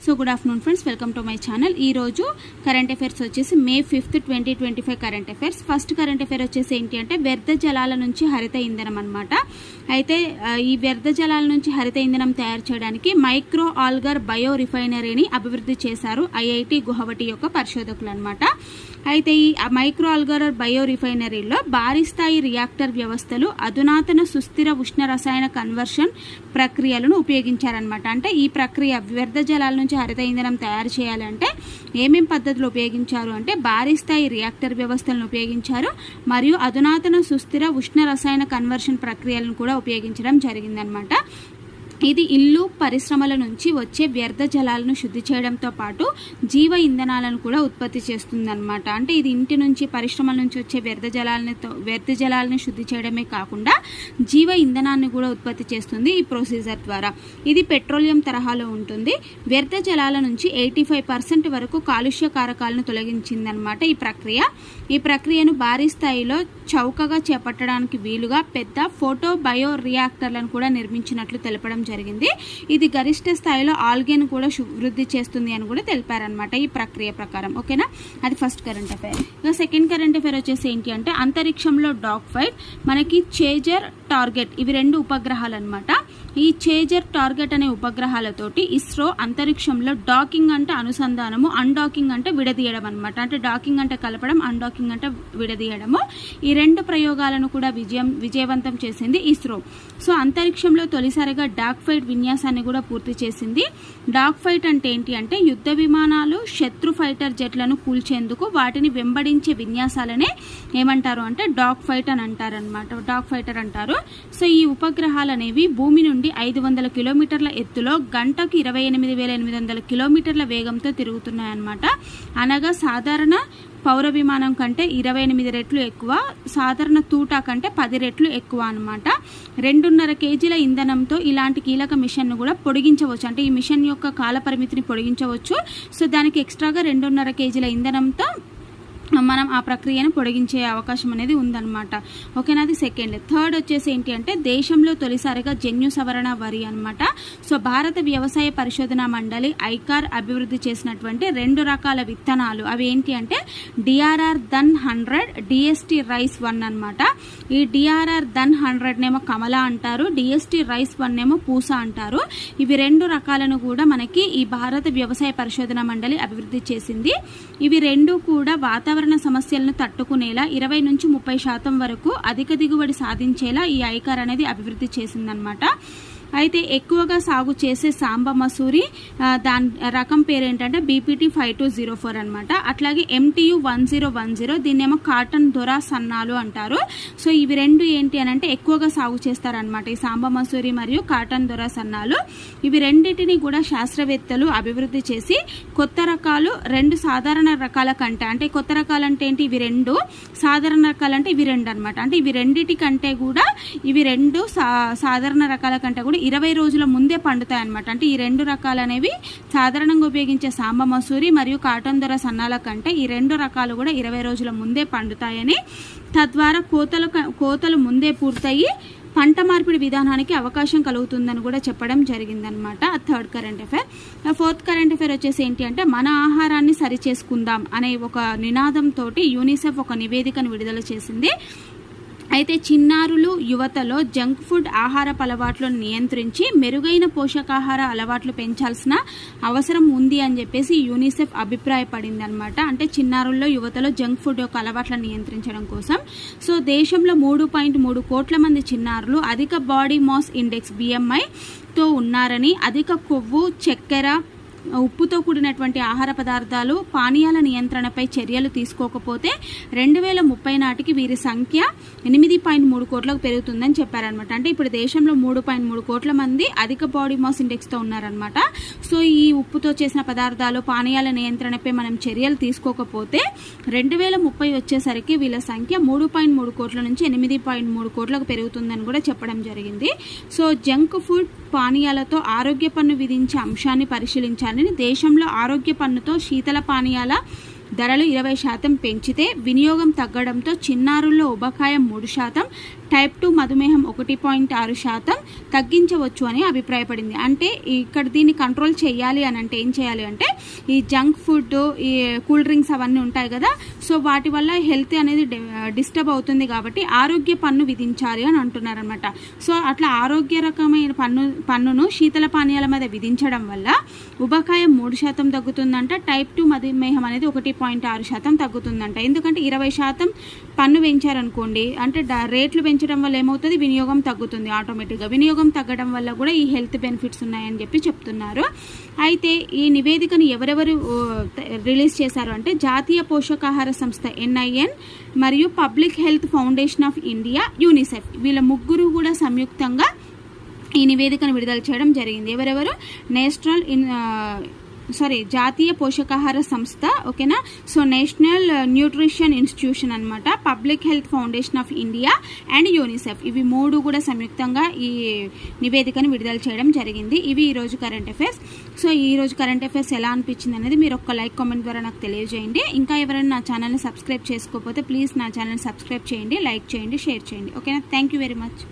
So good afternoon friends welcome to my channel ఈ రోజు current affairs వచ్చేసి May fifth twenty twenty five current affairs first current affair వచ్చేసి ఏంటి అంటే వ్యర్థ జలాల నుంచి హరిత ఇంధనం అనమాట అయితే ఈ వ్యర్థ జలాల నుంచి హరిత ఇంధనం తయారు చేయడానికి మైక్రో ఆల్గర్ బయో రిఫైనరీని అభివృద్ధి చేశారు ఐఐటి గుహవటి యొక్క పరిశోధకులు అనమాట అయితే ఈ మైక్రో ఆల్గర్ బయో రిఫైనరీలో భారీ స్థాయి రియాక్టర్ వ్యవస్థలు అధునాతన సుస్థిర ఉష్ణ రసాయన కన్వర్షన్ ప్రక్రియలను ఉపయోగించారనమాట అంటే ఈ ప్రక్రియ వ్యర్థ జలాల నుంచి హరిత ఇంధనం తయారు చేయాలంటే ఏమేం పద్ధతులు ఉపయోగించారు అంటే భారీ స్థాయి రియాక్టర్ వ్యవస్థలను ఉపయోగించారు మరియు అధునాతన సుస్థిర ఉష్ణ రసాయన కన్వర్షన్ ప్రక్రియలను కూడా ఉపయోగించడం జరిగిందనమాట. ఇది ఇల్లు పరిశ్రమల నుంచి వచ్చే వ్యర్థ జలాలను శుద్ధి చేయడంతో పాటు జీవ ఇంధనాలను కూడా ఉత్పత్తి చేస్తుందన్నమాట. అంటే ఇది ఇంటి నుంచి పరిశ్రమల నుంచి వచ్చే వ్యర్థ జలాలను వ్యర్థ జలాలను శుద్ధి చేయడమే కాకుండా జీవ ఇంధనాన్ని కూడా ఉత్పత్తి చేస్తుంది ఈ ప్రొసీజర్ ద్వారా. ఇది పెట్రోలియం తరహాలో ఉంటుంది. వ్యర్థ జలాల నుంచి ఎయిటీ ఫైవ్ పర్సెంట్ వరకు కాలుష్య కారకాలను తొలగించిందనమాట ఈ ప్రక్రియ. ఈ ప్రక్రియను భారీ స్థాయిలో చౌకగా చేపట్టడానికి వీలుగా పెద్ద ఫోటో బయో రియాక్టర్లను కూడా నిర్మించినట్లు తెలపడం జరిగింది. ఇది గరిష్ట స్థాయిలో ఆల్గేను కూడా వృద్ధి చేస్తుంది అని కూడా తెలిపారనమాట ఈ ప్రక్రియ ప్రకారం. ఓకేనా? అది ఫస్ట్ కరెంట్ అఫైర్. ఇక సెకండ్ కరెంట్ అఫైర్ వచ్చేసి ఏంటి అంటే అంతరిక్షంలో డాగ్ ఫైట్ మనకి చేజర్ టార్గెట్ ఇవి రెండు ఉపగ్రహాలు అనమాట ఈ చేజర్ టార్గెట్ అనే ఉపగ్రహాలతోటి ఇస్రో అంతరిక్షంలో డాకింగ్ అంటే అనుసంధానము అన్డాకింగ్ అంటే విడదీయడం అనమాట అంటే డాకింగ్ అంటే కలపడం అన్డాకింగ్ అంటే విడదీయడము. ఈ రెండు ప్రయోగాలను కూడా విజయం విజయవంతం చేసింది ఇస్రో. సో అంతరిక్షంలో తొలిసారిగా డాగ్ ఫైట్ విన్యాసాన్ని కూడా పూర్తి చేసింది. డాగ్ ఫైట్ అంటే ఏంటి అంటే యుద్ధ విమానాలు శత్రు ఫైటర్ జెట్లను కూల్చేందుకు వాటిని వెంబడించే విన్యాసాలనే ఏమంటారు అంటే డాగ్ ఫైట్ అని అంటారనమాట డాగ్ ఫైటర్ అంటారు. సో ఈ ఉపగ్రహాలు అనేవి భూమి నుండి నుండి ఐదు వందల కిలోమీటర్ల ఎత్తులో గంటకు ఇరవై ఎనిమిది వేల ఎనిమిది వందల కిలోమీటర్ల వేగంతో తిరుగుతున్నాయన్నమాట. అనగా సాధారణ పౌర విమానం కంటే ఇరవై ఎనిమిది రెట్లు ఎక్కువ సాధారణ తూటా కంటే పది రెట్లు ఎక్కువ అనమాట రెండున్నర కేజీల ఇంధనంతో ఇలాంటి కీలక మిషన్ను కూడా పొడిగించవచ్చు. అంటే ఈ మిషన్ యొక్క కాల పరిమితిని పొడిగించవచ్చు. సో దానికి ఎక్స్ట్రాగా రెండున్నర కేజీల ఇంధనంతో మనం ఆ ప్రక్రియను పొడిగించే అవకాశం అనేది ఉందన్నమాట. ఓకేనా? అది సెకండ్. థర్డ్ వచ్చేసి ఏంటి అంటే దేశంలో తొలిసారిగా జన్యు సవరణ వరి అనమాట సో భారత వ్యవసాయ పరిశోధన మండలి ఐకార్ అభివృద్ధి చేసినటువంటి రెండు రకాల విత్తనాలు. అవి ఏంటి అంటే DRR Dhan hundred DST rice one అన్నమాట. ఈ డిఆర్ఆర్ దన్ హండ్రెడ్ నేమో కమల అంటారు డిఎస్టి రైస్ వన్ ఏమో పూస అంటారు. ఇవి రెండు రకాలను కూడా మనకి ఈ భారత వ్యవసాయ పరిశోధన మండలి అభివృద్ధి చేసింది. ఇవి రెండు కూడా వాతావరణ సమస్యలను తట్టుకునేలా ఇరవై నుంచి ముప్పై శాతం వరకు అధిక దిగుబడి సాధించేలా ఈ ఐకార్ అనేది అభివృద్ధి చేసిందనమాట అయితే ఎక్కువగా సాగు చేసే సాంబ మసూరి దాని రకం పేరు ఏంటంటే BPT five two zero four అనమాట అట్లాగే MTU one zero one zero దీన్నేమో Cotton దొర సన్నాలు అంటారు. సో ఇవి రెండు ఏంటి అని అంటే ఎక్కువగా సాగు చేస్తారనమాట ఈ సాంబ మసూరి మరియు కాటన్ దొర సన్నాలు. ఇవి రెండింటిని కూడా శాస్త్రవేత్తలు అభివృద్ధి చేసి కొత్త రకాలు రెండు సాధారణ రకాల కంటే అంటే కొత్త రకాలు అంటే ఏంటి? ఇవి రెండు. సాధారణ రకాలు అంటే ఇవి రెండు అనమాట అంటే ఇవి రెండిటి కంటే కూడా ఇవి రెండు సా సాధారణ రకాల కంటే కూడా ఇరవై రోజుల ముందే పండుతాయి అనమాట అంటే ఈ రెండు రకాలు అనేవి సాధారణంగా ఉపయోగించే సాంబ మసూరి మరియు కాటన్ దొర సన్నాల కంటే ఈ రెండు రకాలు కూడా ఇరవై రోజుల ముందే పండుతాయని తద్వారా కోతలు క- కోతలు ముందే పూర్తయి పంట మార్పిడి విధానానికి అవకాశం కలుగుతుందని కూడా చెప్పడం జరిగిందనమాట third current affair. Fourth current affair వచ్చేసి ఏంటి అంటే మన ఆహారాన్ని సరి చేసుకుందాం అనే ఒక నినాదంతో యూనిసెఫ్ ఒక నివేదికను విడుదల చేసింది. అయితే చిన్నారులు యువతలో జంక్ ఫుడ్ ఆహారపు అలవాట్లను నియంత్రించి మెరుగైన పోషకాహార అలవాట్లు పెంచాల్సిన అవసరం ఉంది అని చెప్పేసి యూనిసెఫ్ అభిప్రాయపడింది అనమాట అంటే చిన్నారుల్లో యువతలో జంక్ ఫుడ్ యొక్క అలవాట్లను నియంత్రించడం కోసం. సో దేశంలో మూడు పాయింట్ మూడు కోట్ల మంది చిన్నారులు అధిక బాడీ మాస్ ఇండెక్స్ బిఎంఐతో ఉన్నారని అధిక కొవ్వు చక్కెర ఉప్పుతో కూడినటువంటి ఆహార పదార్థాలు పానీయాల నియంత్రణపై చర్యలు తీసుకోకపోతే రెండు వేల ముప్పై నాటికి వీరి సంఖ్య ఎనిమిది పాయింట్ మూడు కోట్లకు పెరుగుతుందని చెప్పారనమాట అంటే ఇప్పుడు దేశంలో మూడు పాయింట్ మూడు కోట్ల మంది అధిక బాడీ మాస్ ఇండెక్స్తో ఉన్నారనమాట సో ఈ ఉప్పుతో చేసిన పదార్థాలు పానీయాల నియంత్రణపై మనం చర్యలు తీసుకోకపోతే రెండు వేల ముప్పై వచ్చేసరికి వీళ్ళ సంఖ్య మూడు పాయింట్ మూడు కోట్ల నుంచి ఎనిమిది పాయింట్ మూడు కోట్లకు పెరుగుతుందని కూడా చెప్పడం జరిగింది. సో జంక్ ఫుడ్ పానీయాలతో ఆరోగ్య పన్ను విధించే అంశాన్ని పరిశీలించాలని దేశంలో ఆరోగ్య పన్నుతో శీతల పానీయాల ధరలు ఇరవై శాతం పెంచితే వినియోగం తగ్గడంతో చిన్నారుల్లో ఉబకాయం మూడు శాతం టైప్ టూ మధుమేహం ఒకటి పాయింట్ ఆరు శాతం తగ్గించవచ్చు అని అభిప్రాయపడింది. అంటే ఇక్కడ దీన్ని కంట్రోల్ చేయాలి అని అంటే ఏం చేయాలి అంటే ఈ జంక్ ఫుడ్ ఈ కూల్ డ్రింక్స్ అవన్నీ ఉంటాయి కదా సో వాటి వల్ల హెల్త్ అనేది డిస్టర్బ్ అవుతుంది కాబట్టి ఆరోగ్య పన్ను విధించాలి అని అంటున్నారనమాట సో అట్లా ఆరోగ్య రకమైన పన్ను పన్నును శీతల పానీయాల మీద విధించడం వల్ల ఉబకాయం మూడు శాతం తగ్గుతుందంట టైప్ టూ మధుమేహం అనేది ఒకటి పాయింట్ ఆరు శాతం తగ్గుతుందంట. ఎందుకంటే ఇరవై శాతం పన్ను పెంచారనుకోండి అంటే రేట్లు పెంచడం వల్ల ఏమవుతుంది? వినియోగం తగ్గుతుంది ఆటోమేటిక్గా. వినియోగం తగ్గడం వల్ల కూడా ఈ హెల్త్ బెనిఫిట్స్ ఉన్నాయని చెప్పి చెప్తున్నారు. అయితే ఈ నివేదికను ఎవరెవరు రిలీజ్ చేశారు అంటే జాతీయ పోషకాహార సంస్థ ఎన్ఐఎన్ మరియు public health foundation of India UNICEF. వీళ్ళ ముగ్గురు కూడా సంయుక్తంగా ఈ నివేదికను విడుదల చేయడం జరిగింది. ఎవరెవరు? నేషనల్ ఇన్ సారీ జాతీయ పోషకాహార సంస్థ ఓకేనా? సో నేషనల్ న్యూట్రిషన్ ఇన్స్టిట్యూషన్ అన్నమాట public health foundation of India and UNICEF. ఇవి మూడు కూడా సంయుక్తంగా ఈ నివేదికను విడుదల చేయడం జరిగింది. ఇవి ఈరోజు కరెంట్ అఫైర్స్. సో ఈ రోజు కరెంట్ అఫైర్స్ ఎలా అనిపించింది అనేది మీరు ఒక్క లైక్ కామెంట్ ద్వారా నాకు తెలియజేయండి. ఇంకా ఎవరైనా నా ఛానల్ని సబ్స్క్రైబ్ చేసుకోకపోతే ప్లీజ్ నా ఛానల్ని సబ్స్క్రైబ్ చేయండి లైక్ చేయండి షేర్ చేయండి. ఓకేనా? Thank you very much.